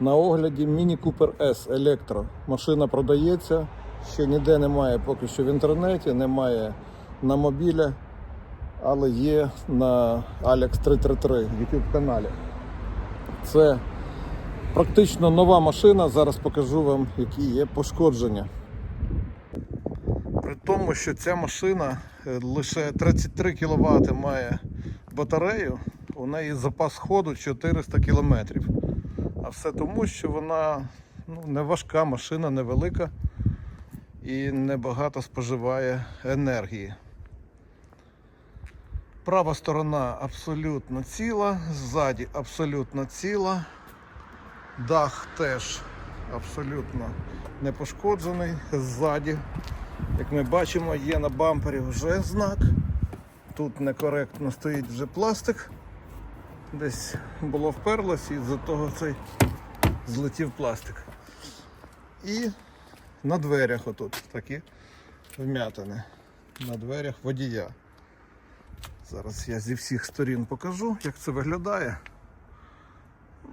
На огляді Mini Cooper S Електро. Машина продається, ще ніде немає поки що в інтернеті, немає на мобілі, але є на Alex 333 YouTube каналі. Це практично нова машина. Зараз покажу вам, які є пошкодження. При тому, що ця машина е, лише 33 кВт має батарею, у неї запас ходу 400 км. А все тому, що вона ну, не важка машина, невелика і небагато споживає енергії. Права сторона абсолютно ціла, ззаді абсолютно ціла, дах теж абсолютно не пошкоджений. Ззаді, як ми бачимо, є на бампері вже знак. Тут некоректно стоїть вже пластик. Десь було вперлось і з-за того цей злетів пластик. І на дверях отут такі вмятини. На дверях водія. Зараз я зі всіх сторін покажу, як це виглядає.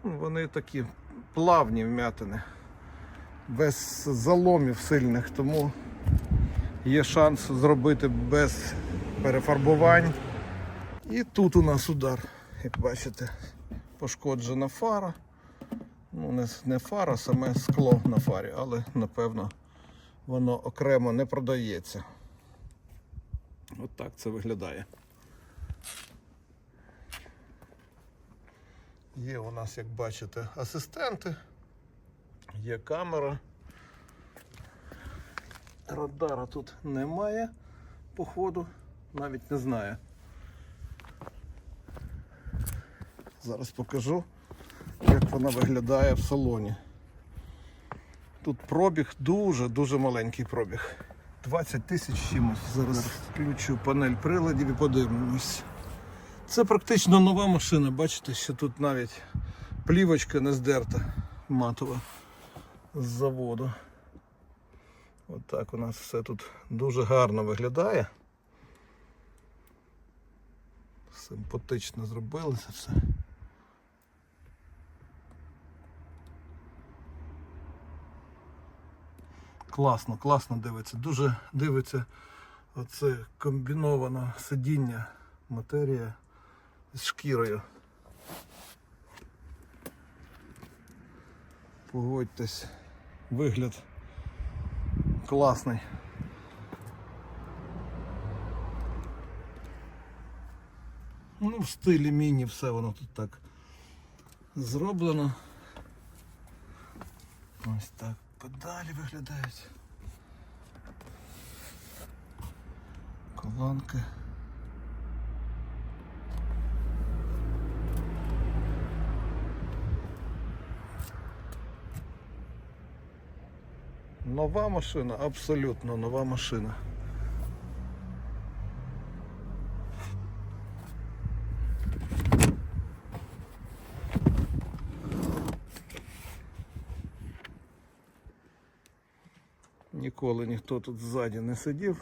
Ну, Вони такі плавні вмятини, без заломів сильних, тому є шанс зробити без перефарбувань. І тут у нас удар, як бачите, пошкоджена фара. Ну, не, не фара, саме скло на фарі, але напевно воно окремо не продається. От так це виглядає. Є у нас, як бачите, асистенти, є камера. Радара тут немає, походу, навіть не знаю. Зараз покажу, як вона виглядає в салоні. Тут пробіг дуже-дуже маленький пробіг. 20 тисяч чимось. Зараз включу панель приладів і подивимось. Це практично нова машина. Бачите, що тут навіть плівочка не здерта матова з заводу. Отак у нас все тут дуже гарно виглядає. Симпатично зробили це все. Класно, класно дивиться. Дуже дивиться оце комбіноване сидіння, матерія з шкірою. Погодьтесь, вигляд класний. Ну, в стилі міні все воно тут так зроблено. Ось так педалі виглядають. Колонки. Нова машина, абсолютно нова машина. Ніколи ніхто тут ззаді не сидів.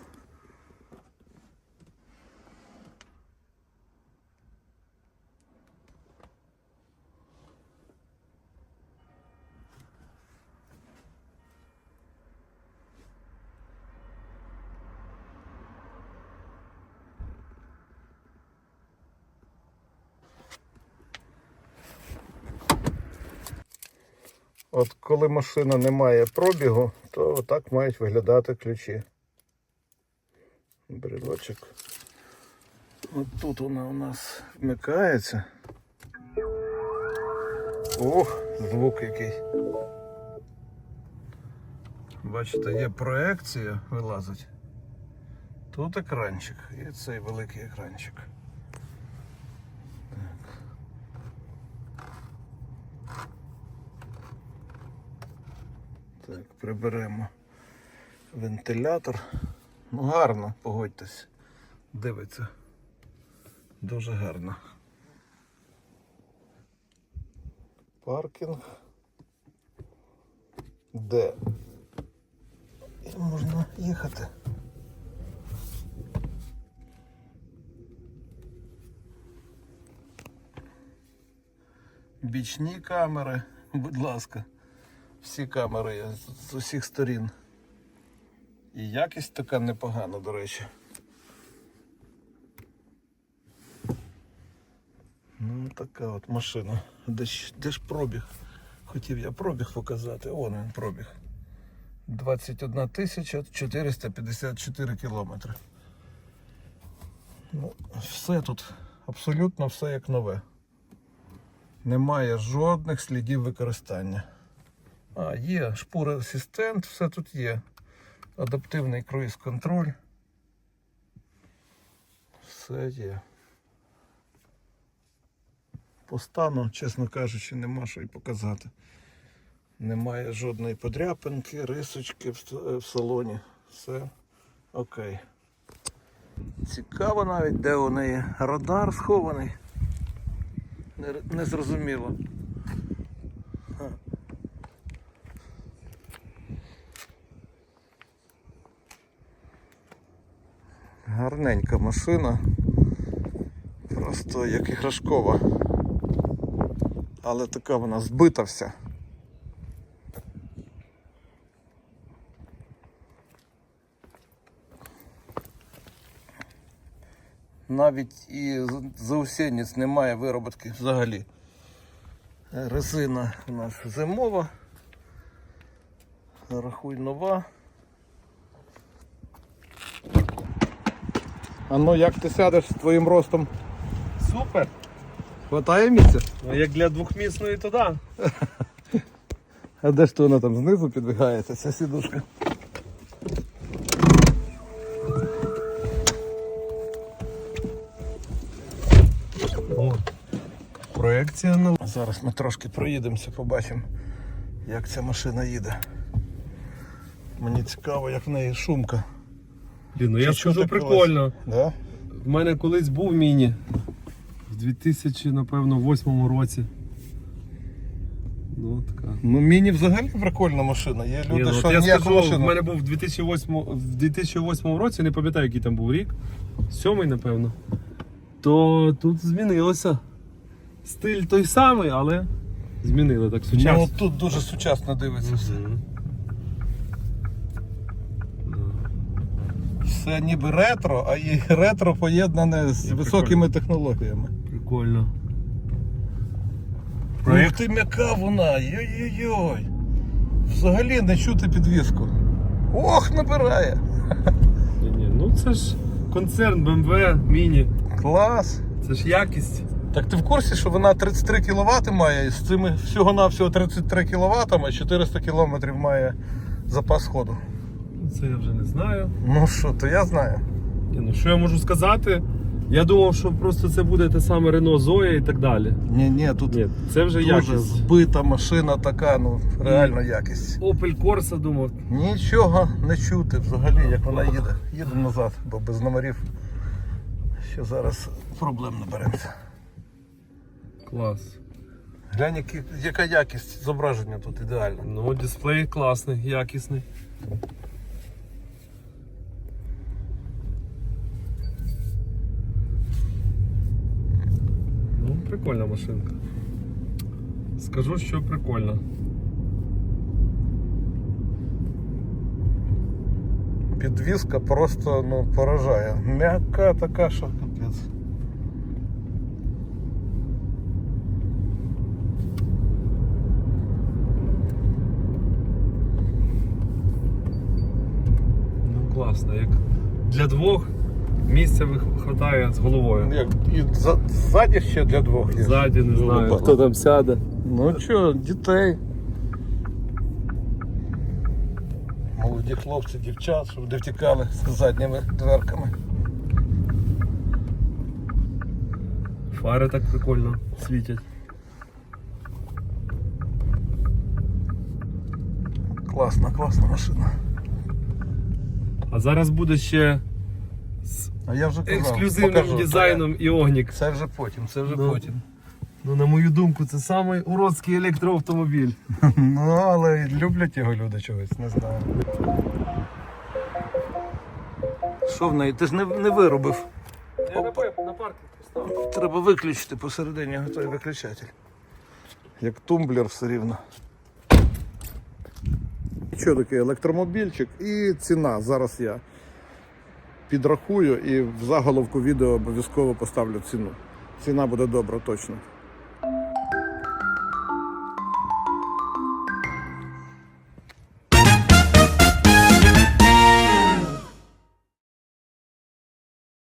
От коли машина не має пробігу, то так мають виглядати ключі. Брелочок. От тут вона у нас вмикається. Ох, звук який. Бачите, є проекція, вилазить. Тут екранчик і цей великий екранчик. Так, приберемо вентилятор. Ну гарно, погодьтесь. Дивиться. Дуже гарно. Паркінг. Де? І можна їхати. Бічні камери, Будь ласка. Всі камери з усіх сторін. І якість така непогана, до речі. Ну, така от машина. Де ж, де ж пробіг? Хотів я пробіг показати. Вон він пробіг. 21 тисяча 454 кілометри. Ну, все тут, абсолютно все як нове. Немає жодних слідів використання. А, є шпура асистент, все тут є. Адаптивний круїз контроль. Все є. По стану, чесно кажучи, нема що й показати. Немає жодної подряпинки, рисочки в, в салоні. Все окей. Цікаво навіть, де у неї радар схований. Не, не Гарненька машина. Просто як іграшкова. Але така вона збита вся. Навіть і з- заусенець немає вироботки взагалі. Резина у нас зимова. Рахуй нова. А ну як ти сядеш з твоїм ростом? Супер! Хватає місця? Ну як для двохмісної, то да. А де ж то вона там знизу підвигається, ця сідушка? О, проекція на Зараз ми трошки проїдемося, побачимо, як ця машина їде. Мені цікаво, як в неї шумка. Блін, ну я Чи скажу прикольно. Да? В мене колись був міні в 2000, напевно, восьмому році. Ну, така. Ну міні взагалі прикольна машина. Є люди, ну, що от я ніяку скажу, машину. в мене був в 2008, в 2008 році, не пам'ятаю, який там був рік, сьомий, напевно. То тут змінилося. Стиль той самий, але змінили так Ну, сучасно. тут дуже сучасно дивиться все. Мгм. Все ніби ретро, а і ретро поєднане з Ні, високими технологіями. Прикольно. Ух ти м'яка вона, йой-йой-йой. Взагалі не чути підвіску. Ох, набирає. Ні, ні, ну це ж концерн BMW Mini. Клас. Це ж якість. Так ти в курсі, що вона 33 кВт має, і з цими всього-навсього 33 кВт, а 400 км має запас ходу. Це я вже не знаю. Ну що, то я знаю. Ні, ну що я можу сказати? Я думав, що просто це буде те саме Renault Zoe і так далі. Ні, ні, тут Ні, це вже дуже якість. збита машина така, ну реально якість. Opel Corsa думав. Нічого не чути взагалі, як вона їде. Їдемо назад, бо без номерів ще зараз проблем наберемося. Клас. Глянь, які, яка якість зображення тут ідеальна. Ну, дисплей класний, якісний. прикольна машинка. Скажу, що прикольно. Підвізка просто ну, поражає. М'яка така, що капець. Ну, класно, як для двох Місця вистачає з головою. Як, і за, ззаді ще для двох є. Ззаді не знаю, хто там сяде. Ну що, дітей. Молоді хлопці, дівчат, щоб не втікали з задніми дверками. Фари так прикольно світять. Класна, класна машина. А зараз буде ще А я вже казав, ексклюзивним покажу. дизайном Іонік. Це вже потім, це вже Ну. потім. Ну, на мою думку, це самий уродський електроавтомобіль. Ну, але люблять його люди чогось, не знаю. Що в неї? Ти ж не, не виробив. Я на, на паркінг поставив. Треба виключити посередині той виключатель. як тумблер все рівно. Що таке електромобільчик і ціна. Зараз я підрахую і в заголовку відео обов'язково поставлю ціну. Ціна буде добра точно.